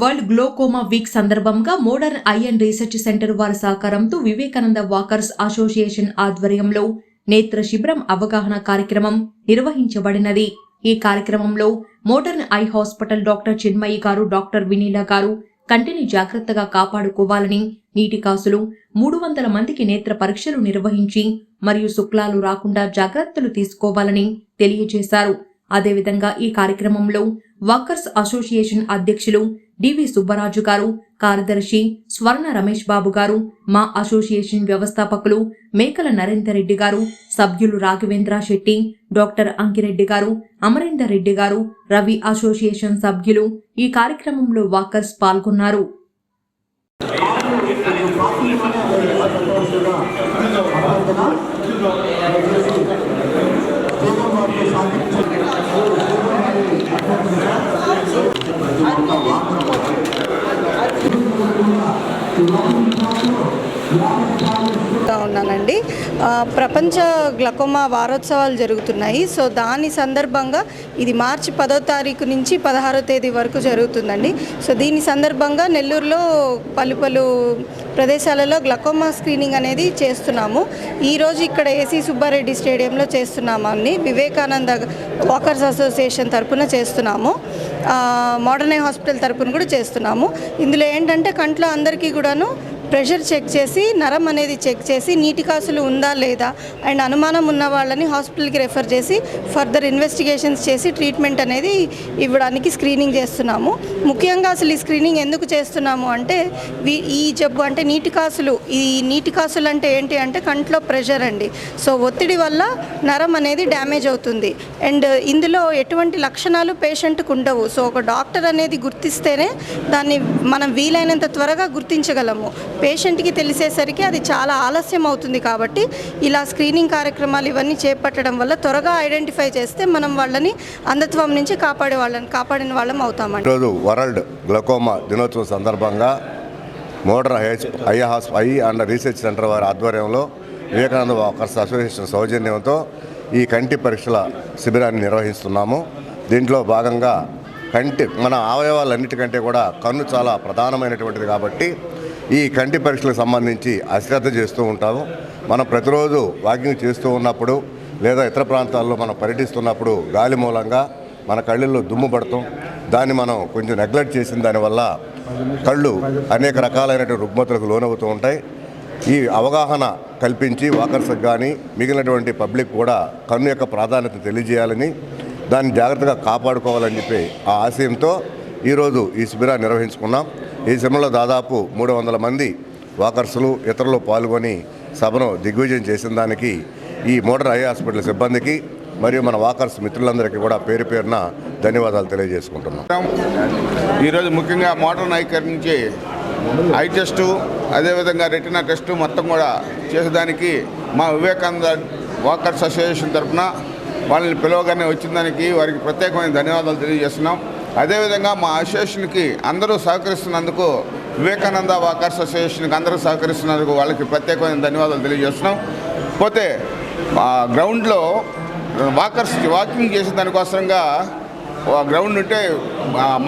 World glaucoma week సందర్భంగా modern eye and research centre వారి సహకారంతో వివేకానంద వాకర్స్ అసోసియేషన్ ఆధ్వర్యంలో నేత్ర శిబిరం అవగాహన కార్యక్రమం నిర్వహించబడినది. ఈ కార్యక్రమంలో modern eye hospital doctor Chinmayi గారు డాక్టర్ వినీల గారు కంటిని జాగ్రత్తగా కాపాడుకోవాలని నీటి కాసులు మూడు వందల మందికి నేత్ర పరీక్షలు నిర్వహించి మరియు శుక్లాలు రాకుండా జాగ్రత్తలు తీసుకోవాలని తెలియజేశారు. అదేవిధంగా ఈ కార్యక్రమంలో వాకర్స్ అసోసియేషన్ అధ్యక్షులు డివి సుబ్బరాజు గారు కార్యదర్శి స్వర్ణ రమేష్ బాబు గారు మా అసోసియేషన్ వ్యవస్థాపకులు మేకల నరేందర్ రెడ్డి గారు సభ్యులు రాఘవేంద్ర శెట్టి డాక్టర్ అంకిరెడ్డి గారు అమరేందర్ రెడ్డి గారు రవి అసోసియేషన్ సభ్యులు ఈ కార్యక్రమంలో వాకర్స్ పాల్గొన్నారు. ఉన్నానండి. ప్రపంచ గ్లకోమా వారోత్సవాలు జరుగుతున్నాయి. సో దాని సందర్భంగా ఇది మార్చి పదో తారీఖు నుంచి పదహారో తేదీ వరకు జరుగుతుందండి. సో దీని సందర్భంగా నెల్లూరులో పలు పలు ప్రదేశాలలో గ్లకోమా స్క్రీనింగ్ అనేది చేస్తున్నాము. ఈరోజు ఇక్కడ ఏసీ సుబ్బారెడ్డి స్టేడియంలో చేస్తున్నాము వివేకానంద వాకర్స్ అసోసియేషన్ తరపున చేస్తున్నాము. మోడర్న్ హాస్పిటల్ తరపున కూడా చేస్తున్నాము. ఇందులో ఏంటంటే కంట్లో అందరికీ కూడాను ప్రెషర్ చెక్ చేసి నరం అనేది చెక్ చేసి నీటి కాసులు ఉందా లేదా అండ్ అనుమానం ఉన్న వాళ్ళని హాస్పిటల్కి రెఫర్ చేసి ఫర్దర్ ఇన్వెస్టిగేషన్స్ చేసి ట్రీట్మెంట్ అనేది ఇవ్వడానికి స్క్రీనింగ్ చేస్తున్నాము. ముఖ్యంగా అసలు ఈ స్క్రీనింగ్ ఎందుకు చేస్తున్నాము అంటే వీ- ఈ జబ్బు అంటే నీటి కాసులు ఈ నీటి కాసులు అంటే ఏంటి అంటే కంట్లో ప్రెషర్ అండి. సో ఒత్తిడి వల్ల నరం అనేది డ్యామేజ్ అవుతుంది. అండ్ ఇందులో ఎటువంటి లక్షణాలు పేషెంట్కి ఉండవు. సో ఒక డాక్టర్ అనేది గుర్తిస్తేనే దాన్ని మనం వీలైనంత త్వరగా గుర్తించగలము. పేషెంట్కి తెలిసేసరికి అది చాలా ఆలస్యం అవుతుంది కాబట్టి ఇలా స్క్రీనింగ్ కార్యక్రమాలు ఇవన్నీ చేపట్టడం వల్ల త్వరగా ఐడెంటిఫై చేస్తే మనం వాళ్ళని అంధత్వం నుంచి కాపాడే వాళ్ళని కాపాడిన వాళ్ళం అవుతామండి. ఈరోజు వరల్డ్ గ్లకోమా దినోత్సవం సందర్భంగా మోడర్ హై ఐ హాస్ ఐ అండ్ రీసెర్చ్ సెంటర్ వారి ఆధ్వర్యంలో వివేకానంద వాకర్స్ అసోసియేషన్ సౌజన్యంతో ఈ కంటి పరీక్షల శిబిరాన్ని నిర్వహిస్తున్నాము. దీంట్లో భాగంగా కంటి మన అవయవాలన్నిటికంటే కూడా కన్ను చాలా ప్రధానమైనటువంటిది కాబట్టి ఈ కంటి పరీక్షలకు సంబంధించి అశ్రద్ధ చేస్తూ ఉంటాము. మనం ప్రతిరోజు వాకింగ్ చేస్తూ ఉన్నప్పుడు లేదా ఇతర ప్రాంతాల్లో మనం పర్యటిస్తున్నప్పుడు గాలి మూలంగా మన కళ్ళల్లో దుమ్ము పడతాం. దాన్ని మనం కొంచెం నెగ్లెక్ట్ చేసిన దానివల్ల కళ్ళు అనేక రకాలైనటువంటి రుగ్మతులకు లోనవుతూ ఉంటాయి. ఈ అవగాహన కల్పించి వాకర్స్కి కానీ మిగిలినటువంటి పబ్లిక్ కూడా కన్ను యొక్క ప్రాధాన్యత తెలియజేయాలని దాన్ని జాగ్రత్తగా కాపాడుకోవాలని చెప్పి ఆ ఆశయంతో ఈరోజు ఈ శిబిరాన్ని నిర్వహించుకున్నాం. ఈ సభలో దాదాపు మూడు వందల మంది వాకర్సులు ఇతరులు పాల్గొని సభను దిగ్విజయం చేసిన దానికి ఈ మోడర్న్ ఐ హాస్పిటల్ సిబ్బందికి మరియు మన వాకర్స్ మిత్రులందరికీ కూడా పేరు పేరున ధన్యవాదాలు తెలియజేసుకుంటున్నాం. ఈరోజు ముఖ్యంగా మోడర్న్ ఐకర్ నుంచి ఐ టెస్టు అదేవిధంగా రెటినా టెస్టు మొత్తం కూడా చేసేదానికి మా వివేకానంద వాకర్స్ అసోసియేషన్ తరఫున వాళ్ళని పిలవగానే వచ్చిన దానికి వారికి ప్రత్యేకమైన ధన్యవాదాలు తెలియజేస్తున్నాం. అదేవిధంగా మా అసోసియేషన్కి అందరూ సహకరిస్తున్నందుకు వివేకానంద వాకర్స్ అసోసియేషన్కి అందరూ సహకరిస్తున్నందుకు వాళ్ళకి ప్రత్యేకమైన ధన్యవాదాలు తెలియజేస్తున్నాం. పోతే గ్రౌండ్లో వాకర్స్ వాకింగ్ చేసే దానికోసంగా గ్రౌండ్ ఉంటే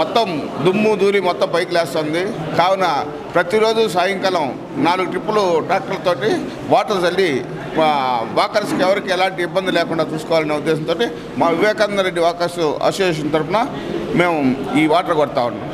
మొత్తం దుమ్ము దూరి మొత్తం పైకి లేస్తుంది. కావున ప్రతిరోజు సాయంకాలం నాలుగు ట్రిప్పులు ట్రాక్టర్లతోటి వాటర్ చల్లి వాకర్స్కి ఎవరికి ఎలాంటి ఇబ్బంది లేకుండా చూసుకోవాలనే ఉద్దేశంతో మా వివేకానంద రెడ్డి వాకర్స్ అసోసియేషన్ తరఫున మేము ఈ వాటర్ కొడతా ఉన్నాం.